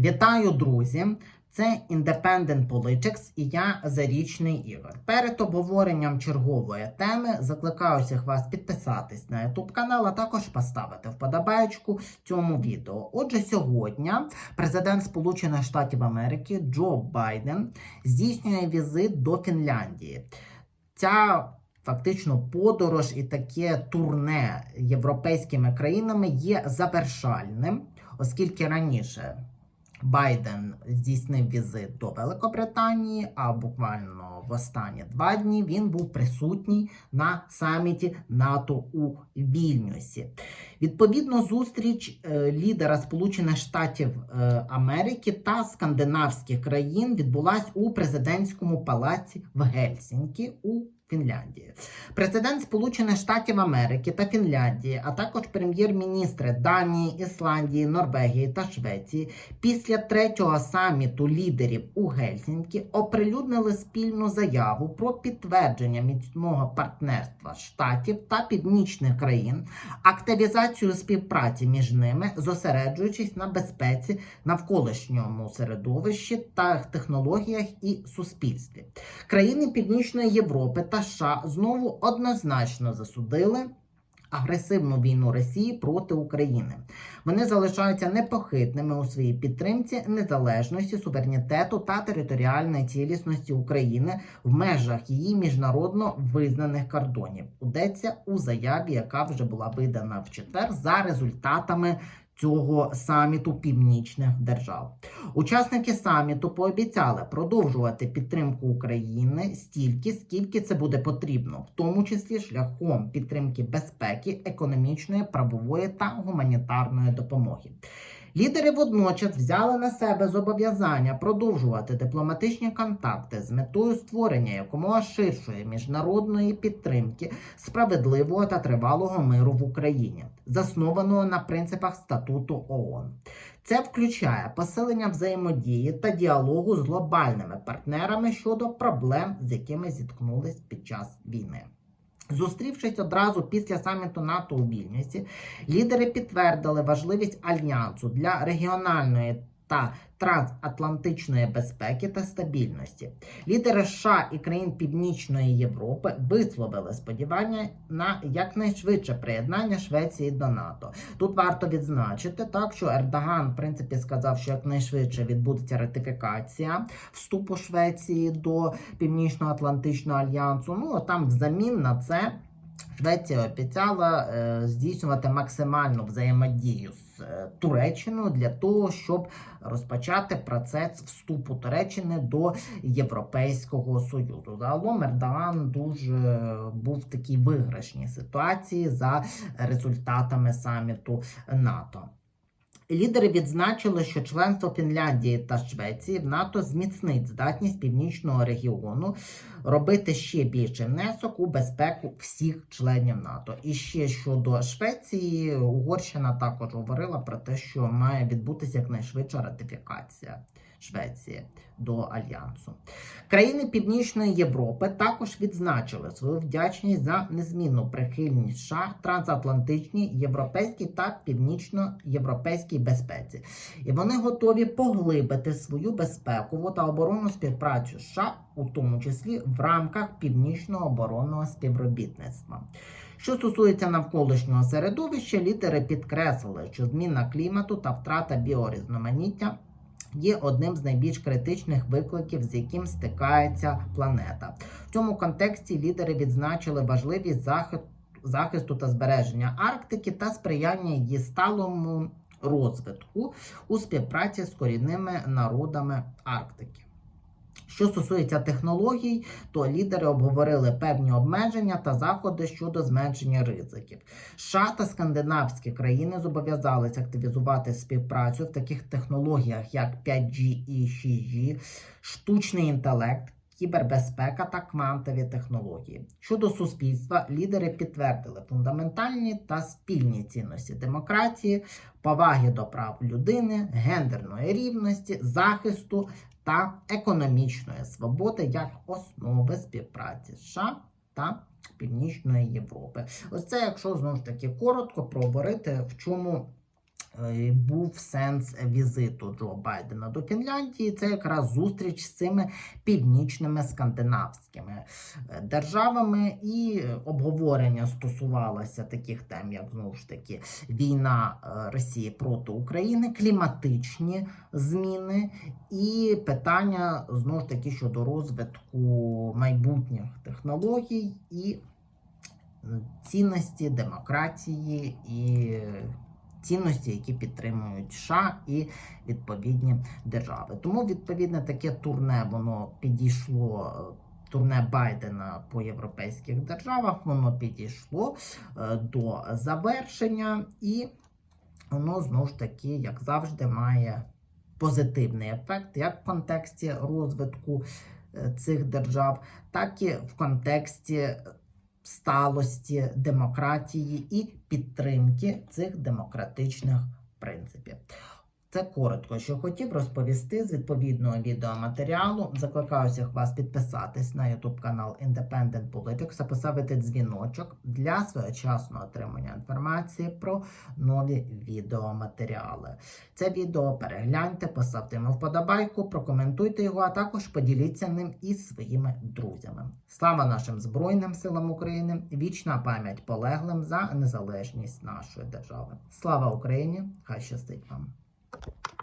Вітаю, друзі! Це Independent Politics і я Зарічний Ігор. Перед обговоренням чергової теми закликаю всіх вас підписатись на YouTube канал, а також поставити вподобаєчку цьому відео. Отже, сьогодні президент Сполучених Штатів Америки Джо Байден здійснює візит до Фінляндії. Ця Фактично, подорож і таке турне європейськими країнами є завершальним, оскільки раніше Байден здійснив візит до Великобританії, а буквально в останні два дні він був присутній на саміті НАТО у Вільнюсі. Відповідно, зустріч е, лідера Сполучених Штатів е, Америки та скандинавських країн відбулась у президентському палаці в Гельсінкі у Фінляндії. Президент Сполучених Штатів Америки та Фінляндії, а також прем'єр-міністри Данії, Ісландії, Норвегії та Швеції після третього саміту лідерів у Гельсінкі оприлюднили спільну заяву про підтвердження міцного партнерства штатів та північних країн, активізацію співпраці між ними, зосереджуючись на безпеці навколишньому середовищі та технологіях і суспільстві. Країни Північної Європи та США знову однозначно засудили. Агресивну війну Росії проти України вони залишаються непохитними у своїй підтримці незалежності, суверенітету та територіальної цілісності України в межах її міжнародно визнаних кордонів. Удеться у заяві, яка вже була видана в четвер, за результатами цього саміту північних держав. Учасники саміту пообіцяли продовжувати підтримку України стільки, скільки це буде потрібно, в тому числі шляхом підтримки безпеки, економічної, правової та гуманітарної допомоги. Лідери водночас взяли на себе зобов'язання продовжувати дипломатичні контакти з метою створення якомога ширшої міжнародної підтримки справедливого та тривалого миру в Україні, заснованого на принципах статуту ООН. Це включає посилення взаємодії та діалогу з глобальними партнерами щодо проблем, з якими зіткнулись під час війни. Зустрівшись одразу після саміту НАТО у Вільнюсі, лідери підтвердили важливість альянсу для регіональної та трансатлантичної безпеки та стабільності. Лідери США і країн Північної Європи висловили сподівання на якнайшвидше приєднання Швеції до НАТО. Тут варто відзначити так, що Ердоган в принципі сказав, що якнайшвидше відбудеться ратифікація вступу Швеції до Північно-Атлантичного альянсу. Ну а там взамін на це. Швеція обіцяла е, здійснювати максимальну взаємодію з е, Туреччиною для того, щоб розпочати процес вступу Туреччини до Європейського Союзу. Загалом Ердоган дуже був в такій виграшній ситуації за результатами саміту НАТО. Лідери відзначили, що членство Фінляндії та Швеції в НАТО зміцнить здатність північного регіону робити ще більший внесок у безпеку всіх членів НАТО. І ще щодо Швеції, Угорщина також говорила про те, що має відбутися якнайшвидша ратифікація Швеції до альянсу. Країни Північної Європи також відзначили свою вдячність за незмінну прихильність США трансатлантичній, європейській та північноєвропейській безпеці, і вони готові поглибити свою безпекову та оборонну співпрацю США, у тому числі в рамках північного оборонного співробітництва. Що стосується навколишнього середовища, лідери підкреслили, що зміна клімату та втрата біорізноманіття є одним з найбільш критичних викликів, з яким стикається планета. В цьому контексті лідери відзначили важливість захисту та збереження Арктики та сприяння її сталому розвитку у співпраці з корінними народами Арктики. Що стосується технологій, то лідери обговорили певні обмеження та заходи щодо зменшення ризиків. США та скандинавські країни зобов'язались активізувати співпрацю в таких технологіях, як 5G і 6G, штучний інтелект. Кібербезпека та квантові технології щодо суспільства, лідери підтвердили фундаментальні та спільні цінності демократії, поваги до прав людини, гендерної рівності, захисту та економічної свободи як основи співпраці США та Північної Європи. Ось це, якщо знову ж таки коротко проговорити, в чому був сенс візиту Джо Байдена до Фінляндії. Це якраз зустріч з цими північними скандинавськими е, державами, і обговорення стосувалося таких тем, як знову ж таки війна е, Росії проти України, кліматичні зміни і питання знову ж таки щодо розвитку майбутніх технологій і е, цінності демократії і цінності, які підтримують США і відповідні держави. Тому відповідне таке турне воно підійшло. Турне Байдена по європейських державах воно підійшло е, до завершення, і воно знову ж таки, як завжди, має позитивний ефект як в контексті розвитку е, цих держав, так і в контексті сталості демократії і підтримки цих демократичних принципів. Це коротко, що хотів розповісти з відповідного відеоматеріалу. Закликаю всіх вас підписатись на YouTube канал Independent Politics, поставити дзвіночок для своєчасного отримання інформації про нові відеоматеріали. Це відео перегляньте, поставте йому вподобайку, прокоментуйте його, а також поділіться ним із своїми друзями. Слава нашим Збройним силам України! Вічна пам'ять полеглим за незалежність нашої держави. Слава Україні! Хай щастить вам!